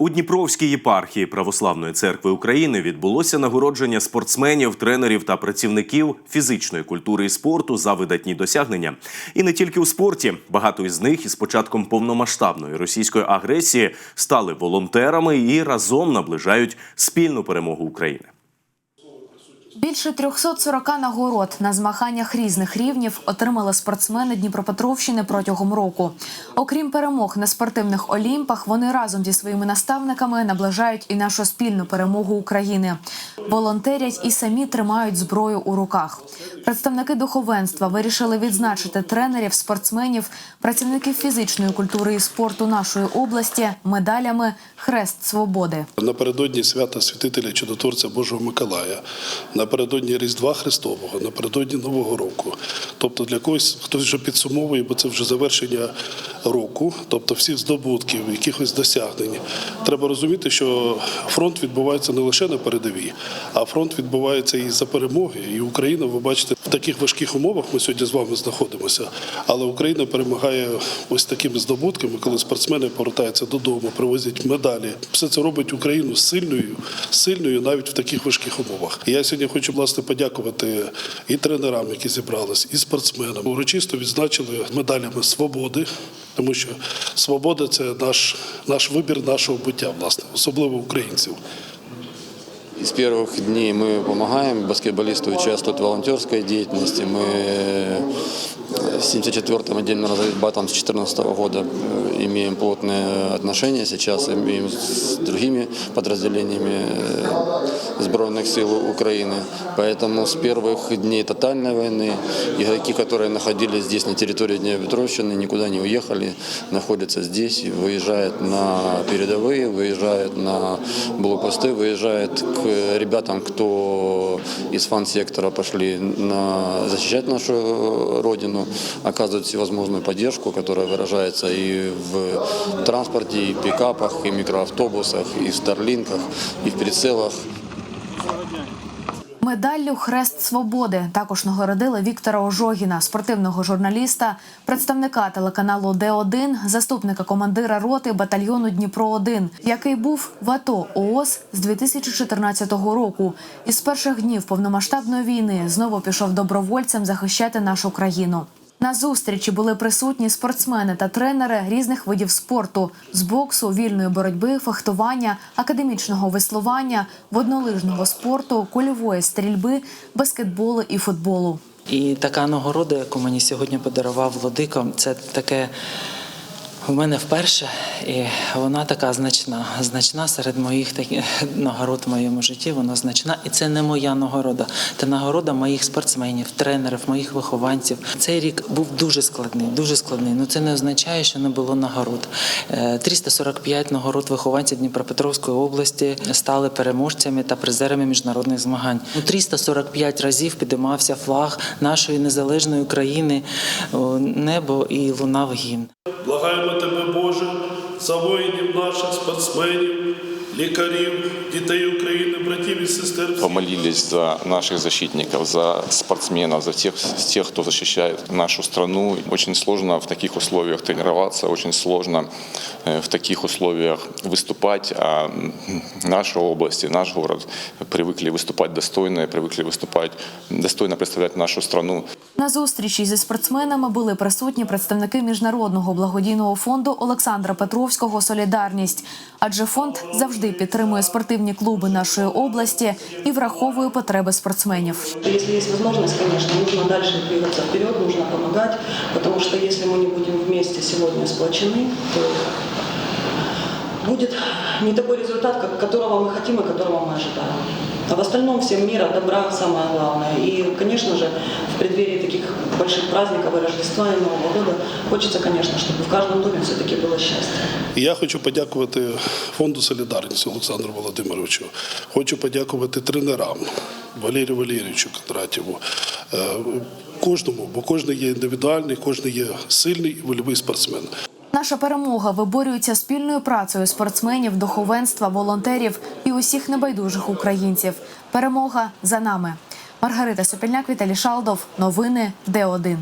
У Дніпровській єпархії Православної церкви України відбулося нагородження спортсменів, тренерів та працівників фізичної культури і спорту за видатні досягнення. І не тільки у спорті. Багато із них із початком повномасштабної російської агресії стали волонтерами і разом наближають спільну перемогу України. Більше 340 нагород на змаганнях різних рівнів отримали спортсмени Дніпропетровщини протягом року. Окрім перемог на спортивних олімпах, вони разом зі своїми наставниками наближають і нашу спільну перемогу України. Волонтерять і самі тримають зброю у руках. Представники духовенства вирішили відзначити тренерів, спортсменів, працівників фізичної культури і спорту нашої області медалями Хрест Свободи. Напередодні свята святителя чудотворця Божого Миколая, напередодні Різдва Христового, напередодні Нового року. Тобто для когось хтось вже підсумовує, бо це вже завершення року, тобто всіх здобутків, якихось досягнень. Треба розуміти, що фронт відбувається не лише на передовій, а фронт відбувається і за перемоги. І Україна, ви бачите, в таких важких умовах ми сьогодні з вами знаходимося. Але Україна перемагає ось такими здобутками, коли спортсмени повертаються додому, привозять медалі. Все це робить Україну сильною, сильною навіть в таких важких умовах. Я сьогодні хочу власне подякувати і тренерам, які зібрались, і спортсменам. Урочисто відзначили медалями свободи, тому що свобода це наш, наш вибір нашого буття, власне, особливо українців. С первых дней мы помогаем, баскетболисты участвуют в волонтерской деятельности. Мы с 74-м отдельно разведбатом с 2014 года э, имеем плотные отношения сейчас, имеем с другими подразделениями э, Сбройных сил Украины. Поэтому с первых дней тотальной войны игроки, которые находились здесь на территории Днепропетровщины, никуда не уехали, находятся здесь, выезжают на передовые, выезжают на блокпосты, выезжают к ребятам, кто из фан-сектора пошли на, защищать нашу родину, оказывают всевозможную поддержку, которая выражается и в в пикапах, и в микроавтобусах, и в старлинках, и в прицелах. Медаллю Хрест Свободи також нагородили Віктора Ожогіна, спортивного журналіста, представника телеканалу Д1, заступника командира роти батальйону Дніпро 1 який був в АТО ООС з 2014 року. І з перших днів повномасштабної війни знову пішов добровольцем захищати нашу країну. На зустрічі були присутні спортсмени та тренери різних видів спорту з боксу, вільної боротьби, фехтування, академічного веслування, воднолижного спорту, кульової стрільби, баскетболу і футболу. І така нагорода, яку мені сьогодні подарував Владико, це таке у мене вперше, і вона така значна. Значна серед моїх таких нагород в моєму житті. Вона значна. І це не моя нагорода. Це нагорода моїх спортсменів, тренерів, моїх вихованців. Цей рік був дуже складний, дуже складний. Ну це не означає, що не було нагород. Е, 345 нагород вихованців Дніпропетровської області стали переможцями та призерами міжнародних змагань. Ну, 345 разів підіймався флаг нашої незалежної України, небо і лунав гімн. Благаємо тебе, за воїнів наших спортсменів, лікарів, дітей України, братів і сестер. помолились за наших защитников, за спортсменов, за тех, тех, кто защищает нашу страну. Очень сложно в таких условиях тренироваться, очень сложно э, в таких условиях выступать. А м, наша область и наш город привыкли выступать достойно, привыкли выступать, достойно представлять нашу страну. На зустрічі зі спортсменами були присутні представники міжнародного благодійного фонду Олександра Петровського Солідарність, адже фонд завжди підтримує спортивні клуби нашої області і враховує потреби спортсменів. Если есть возможность, конечно, нужно дальше двигаться вперед, нужно помогать, потому что если мы не будем вместе сегодня сплочены, то будет не такой результат, как- которого мы хотим и которого мы ожидаем. А в остальном всем мира, добра самое главное. И, конечно же, в преддверии таких больших праздников и Рождества, и Нового года хочется, конечно, чтобы в каждом доме все-таки было счастье. Я хочу подякувати фонду Солідарність Олександру Володимировичу. Хочу подякувати тренерам Валерію Валерійовичу Кондратєву. Е, Кожному, бо кожен є індивідуальний, кожен є сильний і вольовий спортсмен. Наша перемога виборюється спільною працею спортсменів, духовенства, волонтерів і усіх небайдужих українців. Перемога за нами. Маргарита Сопільняк, Віталій Шалдов. Новини Д1.